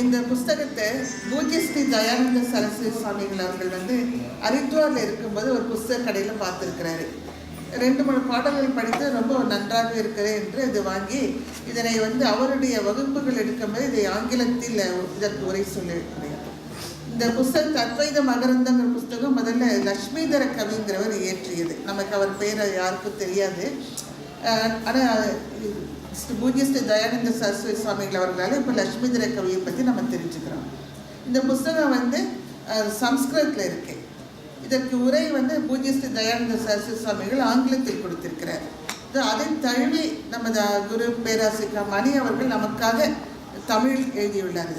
இந்த புஸ்தகத்தை பூஜ்ய ஸ்ரீ தயானந்த சரஸ்வதி சுவாமிகள் அவர்கள் வந்து ஹரித்வாரில் இருக்கும்போது ஒரு புஸ்தக கடையில் பார்த்துருக்கிறாரு. ரெண்டு மூணு பாடல்கள் படித்து ரொம்ப நன்றாக இருக்கிறது என்று இது வாங்கி இதனை வந்து அவருடைய வகுப்புகள் எடுக்கும்போது இதை ஆங்கிலத்தில் இதற்கு உரை சொல்லியிருக்கிறேன் இந்த புஸ்தகம் தத்வைத மகரந்தங்கிற புஸ்தகம் முதல்ல லக்ஷ்மிதர கவிங்கிறவர் இயற்றியது. நமக்கு அவர் பெயர் யாருக்கும் தெரியாது. ஆனால் பூஜ்ய ஸ்ரீ தயானந்த சரஸ்வதி சுவாமிகள் அவர்களால் இப்போ லக்ஷ்மிதர கவியை பற்றி நம்ம தெரிஞ்சுக்கிறோம் இந்த புஸ்தகம் வந்து சம்ஸ்கிருதத்தில் இருக்கு. இதற்கு உரை வந்து பூஜ்ய ஸ்ரீ தயானந்த சரஸ்வதி சுவாமிகள் ஆங்கிலத்தில் கொடுத்திருக்கிறார். அதை தழுவி நமது குரு பேராசிரியர் மணி அவர்கள் நமக்காக தமிழ் எழுதியுள்ளார்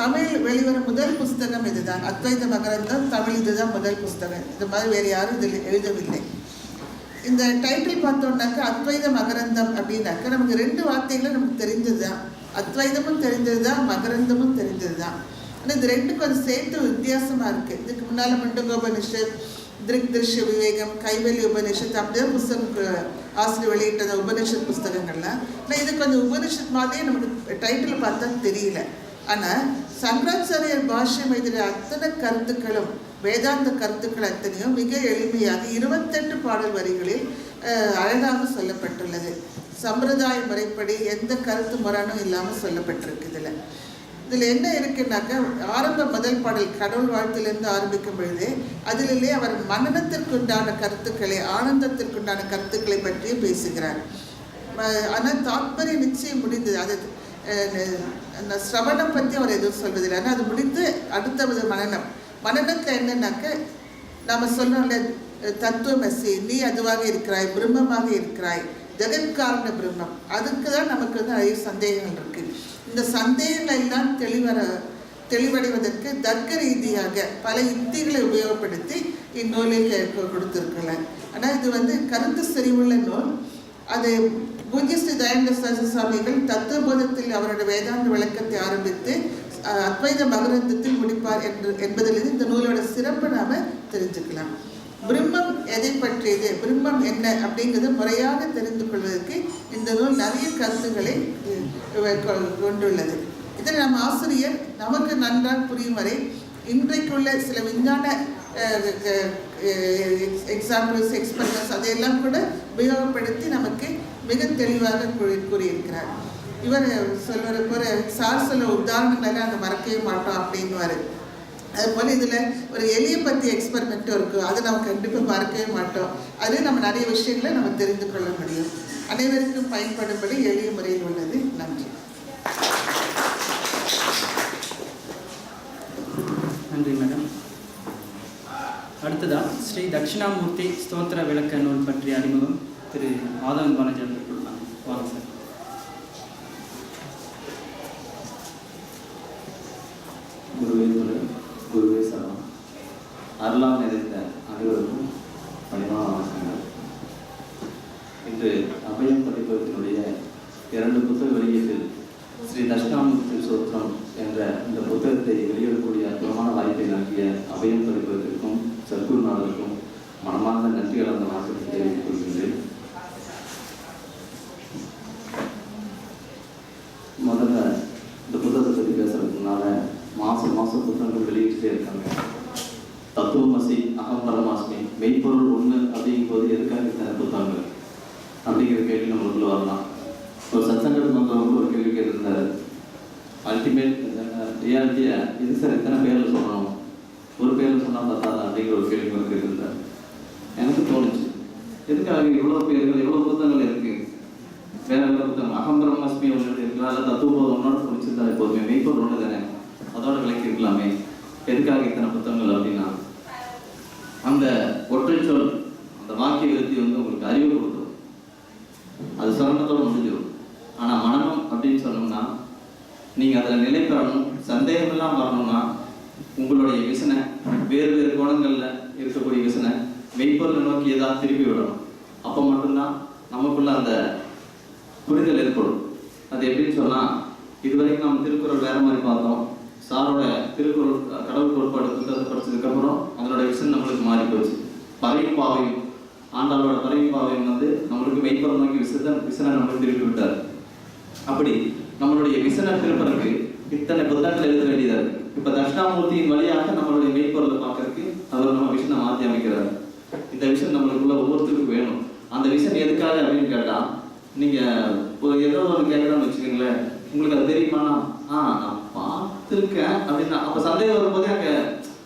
தமிழ் வெளிவரும் முதல் புஸ்தகம் இதுதான். அத்வைத மகரந்தம் தமிழ் இதுதான் முதல் புஸ்தகம். இது மாதிரி வேறு யாரும் இதில் எழுதவில்லை. இந்த டைட்டில் பார்த்தோம்னாக்கா அத்வைத மகரந்தம் அப்படின்னாக்கா நமக்கு ரெண்டு வார்த்தைகளும் நமக்கு தெரிஞ்சது தான் அத்வைதமும் தெரிஞ்சது தான் மகரந்தமும் தெரிஞ்சது தான் ஆனால் இது ரெண்டுக்கும் கொஞ்சம் சேர்த்து வித்தியாசமாக இருக்குது இதுக்கு முன்னால் மண்டகோபனிஷத் திருக் திருஷ்ய விவேகம் கைவெளி உபனிஷத் அப்படிதான் புஸ்தகம் ஆசிரியர் வெளியிட்ட உபனிஷத் புஸ்தகங்கள்லாம் ஆனால் இது கொஞ்சம் உபனிஷத் மாதிரியே நமக்கு டைட்டில் பார்த்தா தெரியல. ஆனால் சங்கராச்சாரியர் பாஷ்யம் எழுதின அத்தனை கருத்துக்களும் வேதாந்த கருத்துக்கள் அத்தனையும் மிக எளிமையாக இருபத்தெட்டு பாடல் வரிகளில் அழகாக சொல்லப்பட்டுள்ளது. சம்பிரதாய முறைப்படி எந்த கருத்து முரணும் இல்லாமல் சொல்லப்பட்டிருக்கு இதில் இதில் என்ன இருக்குன்னாக்கா ஆரம்ப முதல் பாடல் கடவுள் வாழ்த்திலிருந்து ஆரம்பிக்கும் பொழுது அதிலே அவர் மனநத்திற்குண்டான கருத்துக்களை ஆனந்தத்திற்குண்டான கருத்துக்களை பற்றியும் பேசுகிறார். ஆனால் தாற்பரிய நிச்சயம் முடிந்தது. அது அந்த சிரவணம் பற்றி அவர் எதுவும் சொல்வதில்லை ஆனால் அது முடிந்து அடுத்தது மனநம். மனநத்தில் என்னன்னாக்க நாம் சொன்னோம்ல தத்துவமசி நீ அதுவாக இருக்கிறாய் பிரம்மமாக இருக்கிறாய் ஜெகத்காரண பிரம்மம். அதுக்கு தான் நமக்கு வந்து நிறைய சந்தேகங்கள் இருக்கு. இந்த சந்தேகங்கள் எல்லாம் தெளிவர தெளிவடைவதற்கு தர்க்க ரீதியாக பல யுக்திகளை உபயோகப்படுத்தி இந்நூலில் கொடுத்துருக்கல ஆனால் இது வந்து கருத்து செறிவுள்ள நூல். அது பூஜ்ய ஸ்ரீ தயானந்த சரஸ்வதி சுவாமிகள் தத்துவபோதத்தில் அவரோட வேதாந்த விளக்கத்தை ஆரம்பித்து அத்வைத மகரந்தத்தில் முடிப்பார் என்று என்பதிலிருந்து இந்த நூலோட சிறப்பு நாம தெரிஞ்சுக்கலாம். பிரம்மம் எதை பற்றியது? பிரம்மம் என்ன? அப்படிங்கிறது முறையாக தெரிந்து கொள்வதற்கு இந்த நூல் நிறைய கருத்துக்களை கொ- கொண்டுள்ளது. இதில் நம் ஆசிரியர் நமக்கு நன்றாக புரியும் வரை இன்றைக்குள்ள சில விஞ்ஞான எக்ஸாம்பிள்ஸ் எக்ஸ்பெரிமெண்ட்ஸ் அதையெல்லாம் கூட உபயோகப்படுத்தி நமக்கு மிக தெளிவாக கூறியிருக்கிறார். இவர் சொல்கிற போற சார் சொல்ல உதாரணங்களாக அந்த மறக்கவே மாட்டோம் அப்படின்னுவாரு. அதுபோல் இதில் ஒரு எலியை பற்றி எக்ஸ்பெரிமெண்ட்டும் இருக்குது அதை நம்ம கண்டிப்பாக மறக்கவே மாட்டோம். அது நம்ம நிறைய விஷயங்களை நம்ம தெரிந்து கொள்ள முடியும். அனைவருக்கும் பயன்படும்படி எளிய முறையில் உள்ளது. நன்றி. நன்றி மேடம். அடுத்ததா ஸ்ரீ தட்சிணாமூர்த்தி ஸ்தோத்திர விளக்க நூல் பற்றிய அறிமுகம். திரு மாதவன் பாலாஜி அவர்கள் கொடுப்பாங்க வாங்க சார். குருவே துணை குருவே சரணம். அருளால் நிறைந்த அனைவருக்கும் பணிவான வணக்கங்கள். இன்று அபயம் பதிப்பகத்தினுடைய இரண்டு புத்தக வெளியீட்டில் ஸ்ரீ தட்சிணாமூர்த்தி சோத்திரம் என்ற இந்த புத்தகத்தை வெளியிடக்கூடிய அற்புதமான வாய்ப்பை நல்கிய அபயம் பதிப்பகத்திற்கும் சர்க்குருநாதருக்கும் மனமார்ந்த நன்றி கலந்த வணக்கத்தை தெரிவித்துக் கொள்கின்றேன் முதல்ல இந்த புத்தகத்தை பற்றி பேசுறதுனால மாதம் மாதம் புத்தகங்கள் வெளியிட்டே இருக்காங்க தத்துவமசி அகம் பரமாஸ்மி மெய்ப்பொருள் ஒன்று அப்படிங்கும் போது அப்படிங்கிற கேள்வி நம்மளுக்குள்ள வரலாம். ஒரு சத்சங்கத்தில் வந்தவங்க ஒரு கேள்வி கேட்டிருந்தாரு. அல்டிமேட் ரியாலிட்டியை இது சார் எத்தனை பேரில் சொல்லணும் ஒரு பேரில் சொன்னால் பத்தாதா? அப்படிங்கிற ஒரு கேள்வி ஒரு கேட்டிருந்தார். எனக்கு தோணுச்சு. எதுக்காக இவ்வளோ பேர்கள் எவ்வளோ புத்தகங்கள் இருக்கு? வேற வேற புத்தகம்? அகம்பரமாஸ்மி ஒன்று இருக்கலாம் இல்லை தத்துவபோதம் ஒன்னோட பிடிச்சிருந்தா எப்போதுமே மெய்ப்பொருள் ஒன்று தானே? அதோட விளக்கி இருக்கலாமே எதுக்காக இத்தனை புத்தகங்கள் அப்படின்னா அந்த ஒற்றை சொல் அந்த வாக்கிய எழுத்தி வந்து உங்களுக்கு அறிவு கொடுத்துரும் அது சிரமத்தோடு முடிஞ்சிடும். ஆனால் மனநம் அப்படின்னு சொன்னோம்னா நீங்கள் அதில் நிலை பெறணும் சந்தேகமெல்லாம் வரணும்னா உங்களுடைய விசனை வேறு வேறு கோணங்களில் இருக்கக்கூடிய விசனை மெய்ப்பொருளை நோக்கி ஏதாவது திருப்பி விடணும். அப்போ மட்டும்தான் நமக்குள்ள அந்த புரிதல் ஏற்படும். அது எப்படின்னு சொன்னால் இதுவரைக்கும் நம்ம திருக்குறள் வேற மாதிரி பார்த்தோம். சாரோட திருக்குறள் கடவுள் கோட்பாடு புத்தகத்தை படிச்சதுக்கப்புறம் அதனோட விஷன் நம்மளுக்கு மாறி போச்சு பறையும் பாவையும். ஆண்டாளோட தலைமை பாவையும் வந்து நம்மளுக்கு மெய்ப்பொருள் நோக்கி விசன விசன நம்மளுக்கு திருப்பி விட்டார். அப்படி நம்மளுடைய விசனை திருப்பறதுக்கு இத்தனை புத்தகங்கள் தட்சிணாமூர்த்தியின் வழியாக நம்மளுடைய மெய்ப்பொருளை பார்க்கறதுக்கு அவர் நம்ம விஷனை மாற்றி அமைக்கிறார். இந்த விஷயம் நம்மளுக்குள்ள ஒவ்வொருத்தருக்கும் வேணும். அந்த விஷயம் எதுக்காக அப்படின்னு கேட்டா நீங்க ஒரு ஏதோ ஒன்று கேட்கறோம்னு வச்சுக்கோங்களேன். உங்களுக்கு அது தெரியுமாண்ணா ஆ நான் பார்த்துருக்கேன் அப்படின்னா. அப்ப சந்தேகம் வரும்போதே அங்க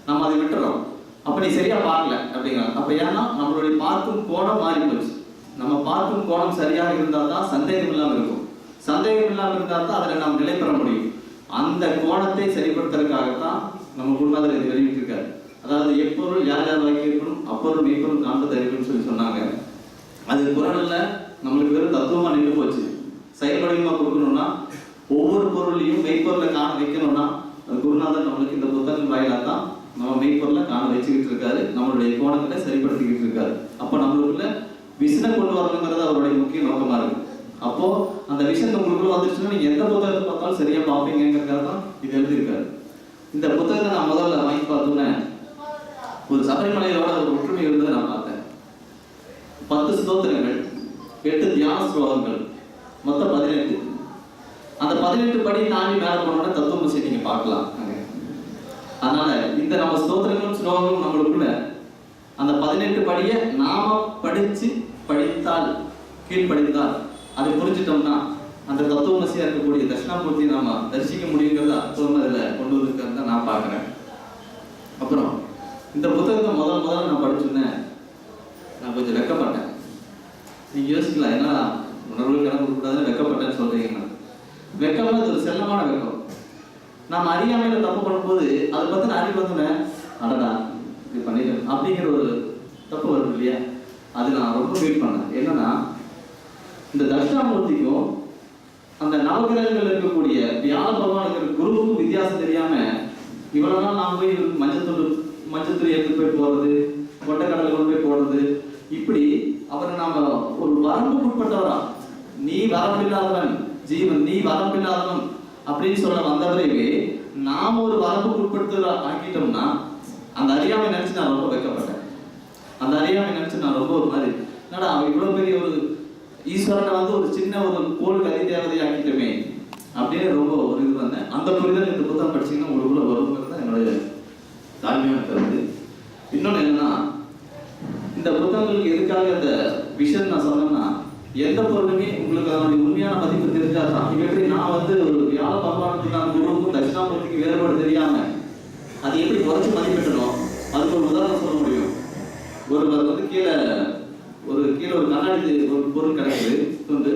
நம்ம அதை விட்டுறோம். அப்ப நீ சரியா பார்க்கல அப்படிங்கிறாங்க. அப்ப ஏன்னா நம்மளுடைய பார்க்கும் கோணம் மாறி போச்சு. நம்ம பார்க்கும் கோணம் சரியாக இருந்தால் தான் சந்தேகம் இல்லாமல் இருக்கும். சந்தேகம் இல்லாமல் இருந்தால் தான் அதில் நாம் நிலை பெற முடியும். அந்த கோணத்தை சரிப்படுத்துறதுக்காகத்தான் நம்ம குருநாதர் இது வெளியிட்டிருக்காரு. அதாவது எப்பொருள் யார் யார் வாக்கியிருக்கணும் அப்பொருள் மெய்ப்பொருள் காண்பது அறிவுன்னு சொல்லி சொன்னாங்க. அது குரல்ல நம்மளுக்கு வெறும் தத்துவமா நின்று போச்சு. செயல்வடிவமா கொடுக்கணும்னா ஒவ்வொரு பொருளையும் மெய்ப்பொருளை காண வைக்கணும்னா குருநாதர் நம்மளுக்கு இந்த புத்தகம் வாயிலாக தான் நம்ம மெய்ப்பொருளை காண வச்சுக்கிட்டு இருக்காரு. நம்மளுடைய கோணத்தை சரிப்படுத்திக்கிட்டு இருக்காரு. அப்போ நம்மளுக்குள்ள விசனை கொண்டு வரணுங்கிறது அவருடைய முக்கிய நோக்கமா இருக்கு. அப்போ அந்த விஷயம் உங்களுக்குள்ள வந்துருச்சுன்னா நீங்க எந்த புத்தகத்தை பார்த்தாலும் சரியா பார்ப்பீங்கிறதுக்காக தான் இது எழுதியிருக்காரு. இந்த புத்தகத்தை நான் முதல்ல வாங்கி பார்த்தோன்னே ஒரு சபரிமலையோட ஒரு ஒற்றுமை இருந்ததை நான் பார்த்தேன். பத்து ஸ்தோத்திரங்கள் எட்டு தியான ஸ்லோகங்கள் மொத்தம் பதினெட்டு. அந்த பதினெட்டு படி தாண்டி மேல தத்துவம் செய்ய நீங்க பார்க்கலாம். அதனால இந்த நம்ம ஸ்தோத்திரங்களும் ஸ்லோகங்களும் நம்மளுக்குள்ள அந்த பதினெட்டு படியை நாம படிச்சு படித்தால் கீழ்படித்தால் அதை புரிஞ்சிட்டோம்னா அந்த தத்துவமசியா இருக்கக்கூடிய தட்சிணாமூர்த்தி நாம தரிசிக்க முடியுங்கிறத அர்த்தம் கொண்டு வந்திருக்காருன்னு தான் நான் பாக்குறேன் அப்புறம் இந்த புத்தகத்தை முதல் முதல்ல நான் படிச்சிருந்தேன். நான் கொஞ்சம் வெக்கப்பட்டேன். நீங்க யோசிக்கலாம் என்ன உணர்வு கணக்கு கூடாதுன்னு வெக்கப்பட்டேன்னு சொல்றீங்கன்னா வெக்கம்னா அது ஒரு செல்லமான வெக்கம். நாம் அறியாமையில தப்பு பண்ணும்போது அதை பற்றின அறிவு வந்தோடனே அடடா இது பண்ணிட்டேன் அப்படிங்கிற ஒரு தப்பு வருது இல்லையா? அது நான் ரொம்ப ஃபீல் பண்ணேன். என்னன்னா இந்த தட்சிணாமூர்த்திக்கும் அந்த நவகிரகங்கள் இருக்கக்கூடிய வியாழ பகவானுங்கிற குருவுக்கும் வித்தியாசம் தெரியாம இவ்வளவு நாள் நாம் போய் மஞ்சத்தூள் மஞ்சத்தூள் எடுத்து போய் போறது கொண்டைக்கடலை கொண்டு போய் போடுறது இப்படி அவரை நாம ஒரு வரம்புக்குட்பட்டவரா? நீ வரம்பில்லாதவன் ஜீவன் நீ வரம்பில்லாதவன் அப்படின்னு சொல்ல வந்தவரையே நாம் ஒரு வரம்புக்குட்படுத்த ஆக்கிட்டோம்னா அந்த அறியாமை நினைச்சு நான் ரொம்ப வைக்கப்பட்டேன். அந்த அறியாமை நினைச்சு நான் ரொம்ப ஒரு மாதிரி என்னடா அவன் இவ்வளவு பெரிய ஒரு ஈஸ்வரனை வந்து ஒரு சின்ன ஒரு கோல் அதி தேவதை ஆக்கிட்டோமே அப்படின்னு ரொம்ப ஒரு இது வந்தேன் அந்த புரிதல் இந்த புத்தகம் படிச்சீங்கன்னா உங்களுக்குள்ள வருங்கிறது தான் என்னுடைய தாழ்மையான கருத்து. இன்னொன்று என்னன்னா இந்த புத்தகங்களுக்கு எதுக்காக இந்த விஷயம் நான் சொன்னேன்னா எந்த பொருளுமே உங்களுக்கு அதனுடைய உண்மையான மதிப்பு தெரிஞ்சாதான். தான் எப்படி நான் வந்து ஒரு வியாழ பகவானுக்கு குருவுக்கும் தட்சிணாமூர்த்திக்கு வேறுபாடு தெரியாம அது எப்படி குறைச்சி மதிப்பிட்டணும் அதுக்கு ஒரு உதாரணம் சொல்ல முடியும். ஒருவர் வந்து கீழே ஒரு கீழே ஒரு கண்ணாடி ஒரு பொருள் கிடைக்குது வந்து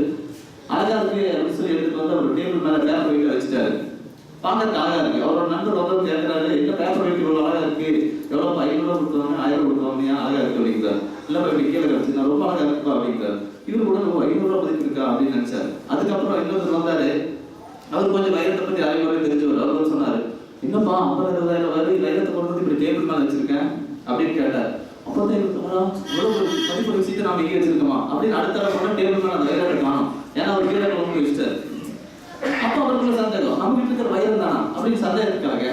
அழகா இருக்கு அப்படின்னு சொல்லி எடுத்துட்டு வந்து அவர் டேபிள் மேல பேப்பர் வெயிட் வச்சுட்டாரு. பார்க்கறதுக்கு அழகா இருக்கு. அவரோட நண்பர் வந்து கேட்கிறாரு என்ன பேப்பர் வெயிட் இவ்வளவு அழகா இருக்கு? எவ்வளவு ஐநூறு ரூபா ஆயிரம் ரூபா கொடுத்தவங்க அழகா இருக்கு அப்படிங்கிறார். இல்லப்பா இப்படி கீழே கிடைச்சு நான் ரொம்ப அழகா இருக்குப்பா அப்படிங்கிறார். இவரு கூட நம்ம ஐநூறுரூவா மதிப்பு இருக்கா அப்படின்னு நினைச்சாரு. அதுக்கப்புறம் இன்னொருத்தர் வந்தாரு அவர் கொஞ்சம் வைரத்தை பத்தி அறிவுரை தெரிஞ்சவர். அவர் வந்து சொன்னாரு என்னப்பா ஐம்பது இருபதாயிரம் வருது வைரத்தை கொண்டு வந்து இப்படி டேபிள் மேல வச்சிருக்கேன் அப்படின்னு கேட்டார். அப்பதான் எனக்கு தோணும், இவ்வளவு ஒரு மதிப்பு விஷயத்தை நாம இங்கே வச்சிருக்கோமா அப்படின்னு அடுத்த கூட டேபிள் மேல அந்த வைரத்தை காணும். ஏன்னா அவர் கீழே கொண்டு வந்து வச்சுட்டாரு. அப்ப அவருக்குள்ள சந்தேகம் நம்ம வீட்டுல இருக்கிற வைரம் தானா? அப்படின்னு சந்தேகத்துக்காக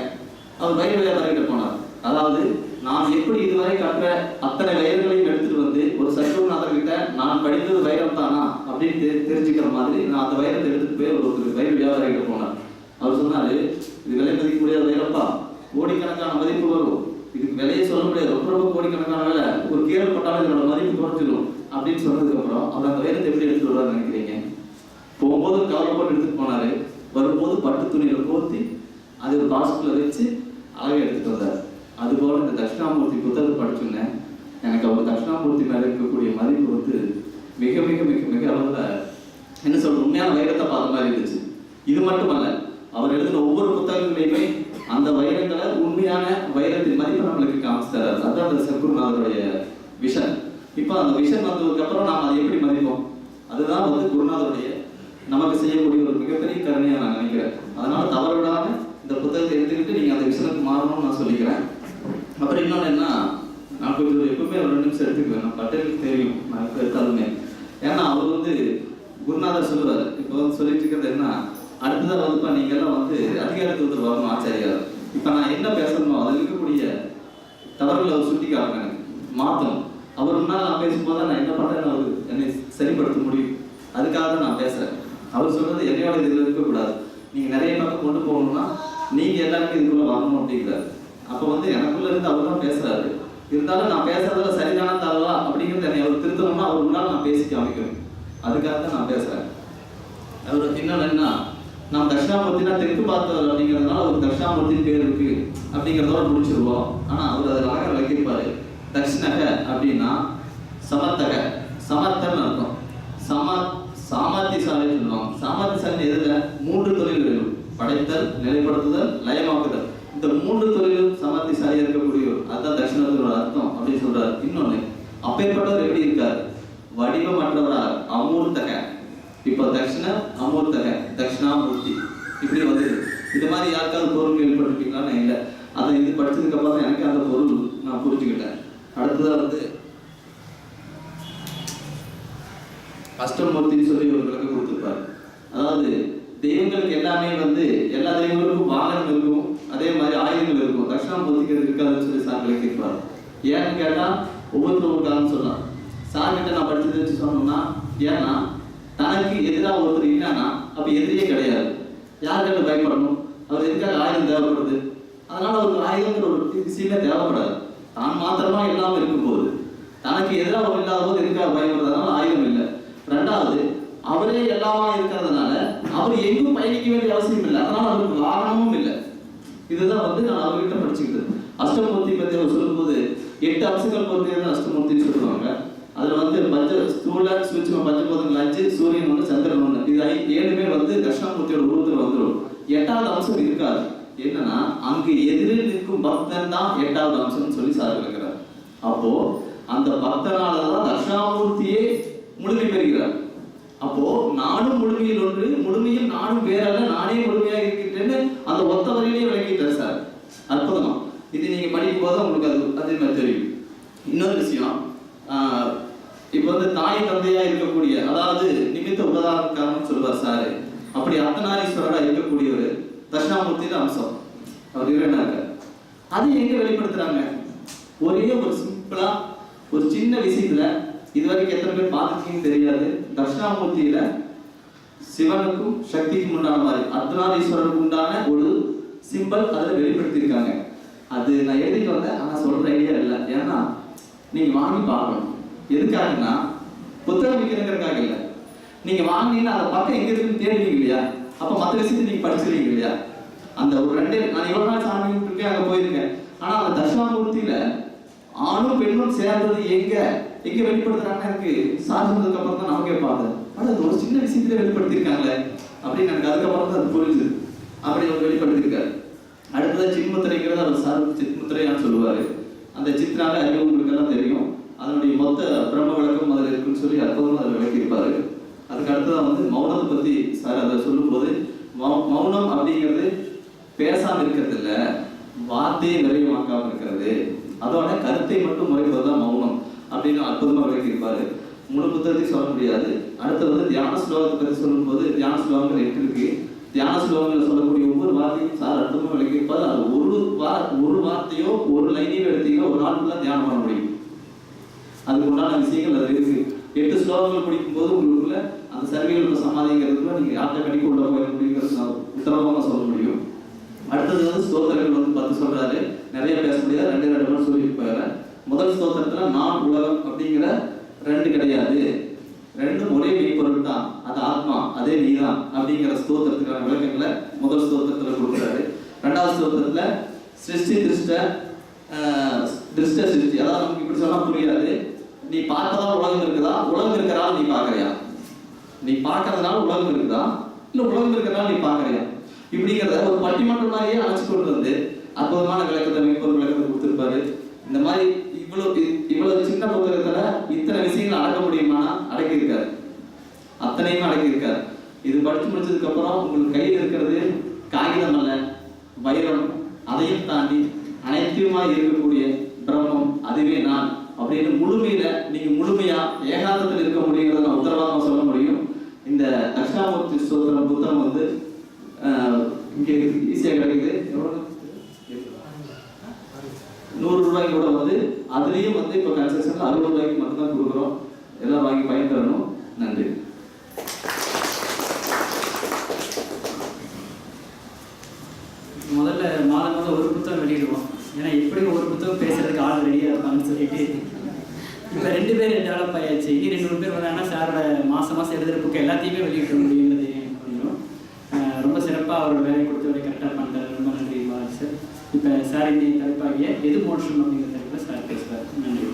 அவர் வயிறு வியாபாரிகிட்ட போனார். அதாவது நான் எப்படி இதுவரை கற்ற அத்தனை வயல்களை கிட்ட படித்தது வைரம் தானா அப்படின்னு தெரி- தெரிஞ்சுக்கிற மாதிரி நான் அந்த வைரத்தை எடுத்துட்டு போய் ஒரு ஒரு வயிறு போனேன். போனார் அவர் சொன்னாரு இது விலை மதிக்க முடியாத வைரப்பா கோடிக்கணக்கான மதிப்பு வரும். இதுக்கு விலையை சொல்ல முடியாது. ரொம்ப ரொம்ப கோடிக்கணக்கான வேலை. ஒரு கீழே போட்டாலும் இதனோட மதிப்பு குறைஞ்சிடும் அப்படின்னு சொன்னதுக்கு அப்புறம் அவர் அந்த வைரத்தை எப்படி எடுத்துட்டு வருவார்னு நினைக்கிறீங்க? போகும்போது கவலை போட்டு எடுத்துட்டு போனாரு. வரும்போது பட்டு துணியில போர்த்தி அது ஒரு பாஸ்குள்ள வச்சு அழகா எடுத்துட்டு வந்தார். அதுபோல இந்த தட்சிணாமூர்த்தி புத்தகத்தை படிச்சுன்னேன் எனக்கு அவர் தட்சிணாமூர்த்தி மேல இருக்கக்கூடிய மதிப்பு வந்து மிக மிக மிக மிக அளவில் என்ன சொல்ற உண்மையான வைரத்தை பார்த்த மாதிரி இருந்துச்சு. இது மட்டுமல்ல அவர் எழுதின ஒவ்வொரு புத்தகங்களையுமே அந்த வைரங்களை உண்மையான வைரத்தின் மதிப்பு நம்மளுக்கு காமிச்சார் தர்றாரு. அதுதான் அந்த சர்க்குருநாதருடைய விஷன் இப்போ அந்த விஷன் வந்ததுக்கு அப்புறம் நாம் அதை எப்படி மதிப்போம்? அதுதான் வந்து குருநாதருடைய நமக்கு செய்யக்கூடிய ஒரு மிகப்பெரிய கருணையாக நான் நினைக்கிறேன். அதனால தவறுவிடாம இந்த புத்தகத்தை எடுத்துக்கிட்டு நீங்க அந்த விஷயத்துக்கு மாறணும்னு நான் சொல்லிக்கிறேன். அப்புறம் இன்னொன்று என்ன நான் கொஞ்சம் எப்பவுமே ஒரு ரெண்டு நிமிஷம் எடுத்துக்குவேன். நான் பட்டேலுக்கு தெரியும். நான் எடுத்தாலுமே. ஏன்னா அவர் வந்து குருநாதர் சொல்லுவார். இப்போ வந்து சொல்லிட்டு இருக்கிறது என்ன? அடுத்ததாக வந்துப்பா நீங்க எல்லாம் வந்து அதிகாரத்துவத்தில் வரணும் ஆச்சாரியார். இப்போ நான் என்ன பேசணுமோ அதில் இருக்கக்கூடிய தவறுகளை அவர் சுட்டி காட்டணும் மாற்றணும் அவர் முன்னால் நான் பேசும்போது நான் என்ன பண்றேன்னு அவர் என்னை சரிப்படுத்த முடியும். அதுக்காக தான் நான் பேசுறேன். அவர் சொல்றது என்னையோட இதில் இருக்கக்கூடாது. நீங்க நிறைய பக்கம் கொண்டு போகணும்னா நீங்க எல்லாருமே இதுக்குள்ள வரணும் அப்படிங்கிறார். அப்போ வந்து எனக்குள்ள இருந்து அவர் தான் பேசுறாரு. இருந்தாலும் நான் பேசுறதுல சரிதான தரலாம் அப்படிங்கிறது என்னை அவர் திருத்தணும்னா அவர் முன்னால் நான் பேசி காமிக்கிறேன் அதுக்காக தான் நான் பேசுறேன். அவர் இன்னொன்று என்ன நாம் தட்சிணாமூர்த்தினா தெற்கு பார்த்தவர் அப்படிங்கிறதுனால ஒரு தட்சிணாமூர்த்தி பேர் இருக்கு அப்படிங்கிறதோட முடிச்சிருவோம். ஆனா அவர் அதில் அழகாக விளக்கியிருப்பாரு. தட்சிணக அப்படின்னா சமத்தக சமர்த்தன் அர்த்தம். சம சாமர்த்தியசாலி சொல்லுவாங்க. சாமர்த்தியசாலி எதுல? மூன்று தொழில்கள் படைத்தல் நிலைப்படுத்துதல் லயமாக்குதல். இந்த மூன்று துறையும் சமர்த்திசாலியா இருக்கக்கூடிய அதுதான் தட்சிணத்தோட அர்த்தம் அப்படின்னு சொல்றாரு. இன்னொன்னு அப்பேற்பட்டவர் எப்படி இருக்கார்? வடிவமற்றவரார் அமூர்த்தக. இப்போ தட்சிண அமூர்த்தக தட்சிணாமூர்த்தி. இப்படி வந்து இது மாதிரி யாருக்காவது பொருள் கேள்விப்பட்டிருக்கீங்களான்னு இல்லை. அதை இது படிச்சதுக்கு அப்புறம் தான் எனக்கு அந்த பொருள் நான் புரிஞ்சுக்கிட்டேன். அடுத்ததா வந்து அஷ்டமூர்த்தின்னு சொல்லி ஒரு விளக்கம் கொடுத்துருப்பாரு. அதாவது தெய்வங்களுக்கு எல்லாமே வந்து எல்லா தெய்வங்களுக்கும் வாகனம் இருக்கும் அதே மாதிரி ஆயுதங்கள் இருக்கும் தட்சிணாமூர்த்திக்கு இருக்காதுன்னு சொல்லி சார் விளக்கியிருப்பார் ஏன்னு கேட்டா ஒவ்வொருத்தரும் ஒரு காரணம் சொல்லலாம் சார் கிட்ட நான் படிச்சதை வச்சு சொன்னோம்னா ஏன்னா தனக்கு எதிராக ஒருத்தர் இல்லைன்னா அப்ப எதிரியே கிடையாது. யார்கிட்ட பயப்படணும்? அவர் எதுக்காக ஆயுதம் தேவைப்படுது? அதனால ஒரு ஆயுதங்கிற ஒரு விஷயமே தேவைப்படாது. தான் மாத்திரமா இல்லாமல் இருக்கும்போது தனக்கு எதிராக ஒரு இல்லாத போது எதுக்காக பயப்படுறதுனால ஆயுதம் இல்லை. ரெண்டாவது அவரே எல்லாமா இருக்கிறதுனால அவர் எங்கும் பயணிக்க வேண்டிய அவசியம் இல்லை. அதனால அவருக்கு வாகனமும் இல்லை. இதுதான் வந்து நான் அவர்கிட்ட படிச்சுக்கிட்டது. அஷ்டமூர்த்தி பத்தி அவர் சொல்லும்போது எட்டு அம்சங்கள் பொறுத்தது அஷ்டமூர்த்தின்னு சொல்லுவாங்க. அதுல வந்து பஞ்ச ஸ்தூல சூட்சம பஞ்சபோதங்கள் அஞ்சு சூரியன் ஒன்று சந்திரன் ஒன்று இது ஏழுமே வந்து தட்சிணாமூர்த்தியோட உருவத்தில் வந்துடும் எட்டாவது அம்சம் இருக்காது. என்னன்னா அங்கு எதிரில் நிற்கும் பக்தன் தான் எட்டாவது அம்சம்னு சொல்லி சார் விளக்குறார். அப்போ அந்த பக்தனாலதான் தட்சிணாமூர்த்தியே முழுமை பெறுகிறார். அப்போ நானும் முழுமையில் ஒன்று முழுமையில் நானும் வேறல்ல நானே முழுமையாக இருக்கின்றேன்னு அந்த ஒத்த வரையிலேயே விளக்கிட்டார் சார். அற்புதமா? இது நீங்க படிக்கும் போது உங்களுக்கு அது அதே மாதிரி தெரியும். இன்னொரு விஷயம் இப்போ வந்து தாய் தந்தையா இருக்கக்கூடிய அதாவது நிமித்த உபதாரக்காரன்னு சொல்லுவார் சாரு. அப்படி அர்த்தநாரீஸ்வரரா இருக்கக்கூடியவர் தட்சிணாமூர்த்தியில அம்சம். அவர் இவரேனா அது அதை எங்க வெளிப்படுத்துறாங்க? ஒரே ஒரு சிம்பிளா ஒரு சின்ன விஷயத்துல இது வரைக்கும் எத்தனை பேர் பார்த்துருக்கீங்கன்னு தெரியாது. தட்சிணாமூர்த்தியில சிவனுக்கும் சக்திக்கும் உண்டான மாதிரி அர்த்தநாதீஸ்வரருக்கு உண்டான ஒரு சிம்பல் அதில் வெளிப்படுத்தியிருக்காங்க. அது நான் எழுதிட்டு வந்தேன் ஆனால் சொல்கிற ஐடியா இல்லை. ஏன்னா நீங்கள் வாங்கி பார்க்கணும். எதுக்காகன்னா புத்தகம் விற்கிறதுக்காக இல்லை. நீங்கள் வாங்கினீங்கன்னா அதை பக்கம் எங்கே இருக்குன்னு தேடுவீங்க இல்லையா? அப்போ மற்ற விஷயத்தை நீங்கள் படிச்சிருவீங்க இல்லையா? அந்த ஒரு ரெண்டு நான் இவ்வளோ நாள் சாமி கும்பிட்டுருக்கேன் அங்கே போயிருக்கேன் ஆனால் அந்த தட்சிணாமூர்த்தியில ஆணும் பெண்ணும் சேர்ந்தது எங்கே? எங்கே வெளிப்படுத்துறாங்க எனக்கு சாதிச்சதுக்கு அப்புறம் தான் நமக்கே பார்த்தேன். ஆனால் அது ஒரு சின்ன விஷயத்துல வெளிப்படுத்தியிருக்காங்களே. அப்படின்னு எனக்கு அதுக்கப்புறம் தான் அது புரிஞ்சுது. அப்படி அவர் வெளிப்படுத்தியிருக்காரு. அடுத்தது சின்முத்திரைங்கிறது அவர் சார் சின்முத்திரையான்னு சொல்லுவார். அந்த சித்ரால அறிவு உங்களுக்கெல்லாம் தெரியும். அதனுடைய மொத்த பிரம்ம விளக்கம் அதில் இருக்குன்னு சொல்லி அற்புதமாக அதில் விளக்கியிருப்பார். அதுக்கு அடுத்ததான் வந்து மௌனத்தை பற்றி சார் அதை சொல்லும்போது மௌனம் அப்படிங்கிறது பேசாமல் இருக்கிறது இல்லை வார்த்தையை விரைவாக்காம இருக்கிறது. அதோட கருத்தை மட்டும் முறைப்பது தான் மௌனம் அப்படின்னு அற்புதமாக விளக்கியிருப்பார். முழு புத்தகத்தையும் சொல்ல முடியாது. அடுத்து வந்து தியான ஸ்லோகத்தை பற்றி சொல்லும்போது தியான ஸ்லோகங்கள் எட்டு இருக்கு. தியான ஸ்லோகங்கள் சொல்லக்கூடிய வார்த்தையும் சார் அர்த்தமும் விளக்கியிருப்பாரு அது ஒரு வார ஒரு வார்த்தையோ ஒரு லைனையோ எடுத்தீங்கன்னா ஒரு நாள் ஃபுல்லாக தியானம் பண்ண முடியும். அதுக்கு உண்டான விஷயங்கள் அது இருக்கு. எட்டு ஸ்லோகங்கள் படிக்கும் போது உங்களுக்குள்ள அந்த சர்வீகளுக்கு சமாதிங்கிறதுக்குள்ள நீங்க யார்கிட்ட கடிக்க உள்ள போய் முடியுங்கிறது நான் சொல்ல முடியும். அடுத்தது வந்து ஸ்தோத்திரங்கள் வந்து பத்து சொல்றாரு. நிறைய பேச முடியாது. ரெண்டு ரெண்டு மணி சொல்லிட்டு போயிடுறேன் முதல் ஸ்தோத்திரத்துல நான் உலகம் அப்படிங்கிற ரெண்டு கிடையாது. ரெண்டும் ஒரே மெய்ப்பொருள் தான் அது ஆத்மா அதே நீதான் அப்படிங்கிற ஸ்தோத்திரத்துக்கான விளக்கங்களை முதல் ஸ்தோத்திரத்துல கொடுக்குறாரு. ரெண்டாவது ஸ்தோத்திரத்துல சிருஷ்டி திருஷ்ட திருஷ்ட சிருஷ்டி. அதாவது நமக்கு இப்படி சொன்னா புரியாது. நீ பார்க்கறதா உலகம் இருக்குதா? உலகம் இருக்கிறா நீ பார்க்கறியா? நீ பார்க்கறதுனால உலகம் இருக்குதா? இல்ல உலகம் இருக்கிறதுனால நீ பார்க்கறியா? இப்படிங்கிறத ஒரு பட்டிமன்றம் மாதிரியே அழைச்சு கொண்டு வந்து அற்புதமான விளக்கத்தை மெய்ப்பொருள் விளக்கத்தை கொடுத்துருப்பாரு. இந்த மாதிரி இவ்வளவு இவ்வளவு சின்ன புத்தகத்துல இத்தனை விஷயங்கள் அடக்க முடியுமானா? அடக்கி இருக்காரு அத்தனையும் அடக்கி இருக்காரு இது படிச்சு முடிச்சதுக்கு அப்புறம் உங்களுக்கு கையில் இருக்கிறது காகிதம் அல்ல வைரம். அதையும் தாண்டி அனைத்துமா இருக்கக்கூடிய பிரம்மம் அதுவே நான் அப்படின்னு முழுமையில நீங்க முழுமையா ஏக இன்னைக்கு இப்போ ரெண்டு பேர் டெவலப் ஆயாச்சு. இனி ரெண்டு மூணு பேர் வந்தாங்கன்னா சாரோட மாதம் மாதம் எழுதுகிற எல்லாத்தையுமே வெளியிட முடியுங்கிறது எனக்கு கொஞ்சம் ரொம்ப சிறப்பாக அவரோட வேலை கொடுத்தவரை கரெக்டாக பண்ணுறாரு ரொம்ப நன்றி பாலு சார். இப்போ சார் இன்னைக்கு தலைப்பாகிய எது மோஷம் அப்படிங்கிற தலைப்பில் சார் பேசுகிறார் நன்றி